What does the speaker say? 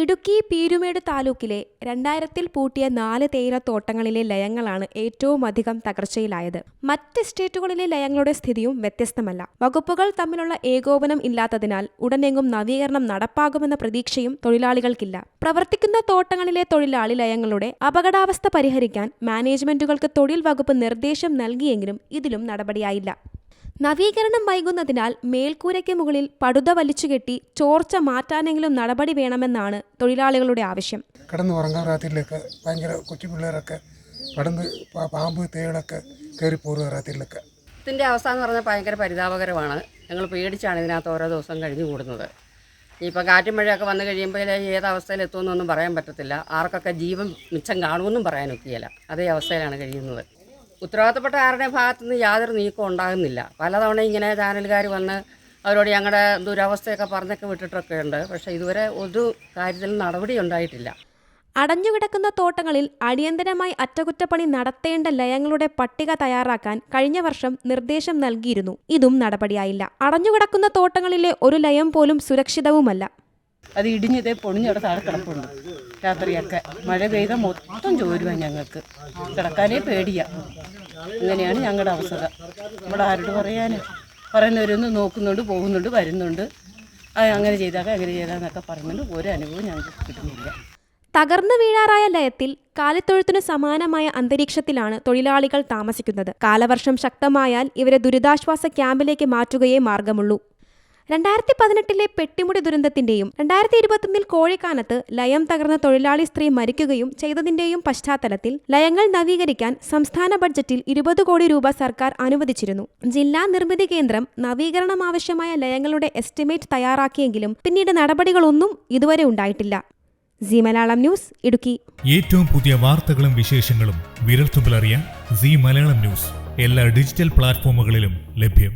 ഇടുക്കി പീരുമേട് താലൂക്കിലെ രണ്ടായിരത്തിൽ പൂട്ടിയ നാല് തേയിലത്തോട്ടങ്ങളിലെ ലയങ്ങളാണ് ഏറ്റവും അധികം തകർച്ചയിലായത്. മറ്റ് എസ്റ്റേറ്റുകളിലെ ലയങ്ങളുടെ സ്ഥിതിയും വ്യത്യസ്തമല്ല. വകുപ്പുകൾ തമ്മിലുള്ള ഏകോപനം ഇല്ലാത്തതിനാൽ ഉടനെങ്ങും നവീകരണം നടപ്പാകുമെന്ന പ്രതീക്ഷയും തൊഴിലാളികൾക്കില്ല. പ്രവർത്തിക്കുന്ന തോട്ടങ്ങളിലെ തൊഴിലാളി ലയങ്ങളുടെ അപകടാവസ്ഥ പരിഹരിക്കാൻ മാനേജ്മെന്റുകൾക്ക് തൊഴിൽ വകുപ്പ് നിർദ്ദേശം നൽകിയെങ്കിലും ഇതിലും നടപടിയായില്ല. നവീകരണം വൈകുന്നതിനാൽ മേൽക്കൂരയ്ക്ക് മുകളിൽ പടുത വലിച്ചുകെട്ടി ചോർച്ച മാറ്റാനെങ്കിലും നടപടി വേണമെന്നാണ് തൊഴിലാളികളുടെ ആവശ്യം. കിടന്ന് ഉറങ്ങാൻ രാത്രിയിലൊക്കെ ഭയങ്കര കൊച്ചു പിള്ളേരൊക്കെ പടന്ന് പാമ്പ് തേളൊക്കെ കയറി പോരുക രാത്രിയിലൊക്കെ ഇതിന്റെ അവസ്ഥ എന്ന് പറഞ്ഞാൽ ഭയങ്കര പരിതാപകരമാണ്. ഞങ്ങൾ പേടിച്ചാണ് ഇതിനകത്ത് ഓരോ ദിവസം കഴിഞ്ഞു കൂടുന്നത്. ഇപ്പോൾ കാറ്റും മഴയൊക്കെ വന്നു കഴിയുമ്പോൾ ഏത് അവസ്ഥയിൽ എത്തുമെന്നൊന്നും പറയാൻ പറ്റത്തില്ല. ആർക്കൊക്കെ ജീവൻ മിച്ചം കാണുമെന്നും പറയാനൊക്കെയല്ല അതേ അവസ്ഥയിലാണ് കഴിയുന്നത്. ഉത്തരവാദിത്തപ്പെട്ട ആരുടെ ഭാഗത്തുനിന്ന് യാതൊരു നീക്കം ഉണ്ടാകുന്നില്ല. പലതവണ ഇങ്ങനെ ചാനലുകാർ വന്ന് അവരോട് ഞങ്ങളുടെ ദുരവസ്ഥയൊക്കെ പറഞ്ഞൊക്കെ വിട്ടിട്ടൊക്കെ ഉണ്ട്. പക്ഷേ ഇതുവരെ ഒരു കാര്യത്തിൽ നടപടി ഉണ്ടായിട്ടില്ല. അടഞ്ഞുകിടക്കുന്ന തോട്ടങ്ങളിൽ അടിയന്തരമായി അറ്റകുറ്റപ്പണി നടത്തേണ്ട ലയങ്ങളുടെ പട്ടിക തയ്യാറാക്കാൻ കഴിഞ്ഞ വർഷം നിർദ്ദേശം നൽകിയിരുന്നു. ഇതും നടപടിയായില്ല. അടഞ്ഞുകിടക്കുന്ന തോട്ടങ്ങളിലെ ഒരു ലയം പോലും സുരക്ഷിതവുമല്ല. അത് ഇടിഞ്ഞതേ പൊണിഞ്ഞവിടെ താഴെ കിടപ്പുണ്ട്. രാത്രിയൊക്കെ. മഴ പെയ്ത മൊത്തം ചോരുവാണ് ഞങ്ങൾക്ക്. കിടക്കാനേ പേടിയാ. അങ്ങനെയാണ് ഞങ്ങളുടെ അവസ്ഥ. ഇവിടെ ആരോട് പറയാൻ പറയുന്നവരൊന്ന് നോക്കുന്നുണ്ട് പോകുന്നുണ്ട് വരുന്നുണ്ട്. അങ്ങനെ ചെയ്താൽ അങ്ങനെ ചെയ്താന്നൊക്കെ പറയുന്നുണ്ട്. ഒരു അനുഭവം ഞങ്ങൾക്ക് കിട്ടുന്നില്ല. തകർന്നു വീഴാറായ ലയത്തിൽ കാലിത്തൊഴുത്തിനു സമാനമായ അന്തരീക്ഷത്തിലാണ് തൊഴിലാളികൾ താമസിക്കുന്നത്. കാലവർഷം ശക്തമായാൽ ഇവരെ ദുരിതാശ്വാസ ക്യാമ്പിലേക്ക് മാറ്റുകയേ മാർഗമുള്ളൂ. രണ്ടായിരത്തി പതിനെട്ടിലെ പെട്ടിമുടി ദുരന്തത്തിന്റെയും രണ്ടായിരത്തി ഇരുപത്തൊന്നിൽ കോഴിക്കാനത്ത് ലയം തകർന്ന തൊഴിലാളി സ്ത്രീ മരിക്കുകയും ചെയ്തതിന്റെയും പശ്ചാത്തലത്തിൽ ലയങ്ങൾ നവീകരിക്കാൻ സംസ്ഥാന ബഡ്ജറ്റിൽ ഇരുപത് കോടി രൂപ സർക്കാർ അനുവദിച്ചിരുന്നു. ജില്ലാ നിർമ്മിതി കേന്ദ്രം നവീകരണം ആവശ്യമായ ലയങ്ങളുടെ എസ്റ്റിമേറ്റ് തയ്യാറാക്കിയെങ്കിലും പിന്നീട് നടപടികളൊന്നും ഇതുവരെ ഉണ്ടായിട്ടില്ല. C Malayalam News Idukki. ഏറ്റവും പുതിയ വാർത്തകളും വിശേഷങ്ങളും വിരൽത്തുമ്പിലറിയാൻ സി മലയാളം ന്യൂസ്. എല്ലാ ഡിജിറ്റൽ പ്ലാറ്റ്ഫോമുകളിലും ലഭ്യം.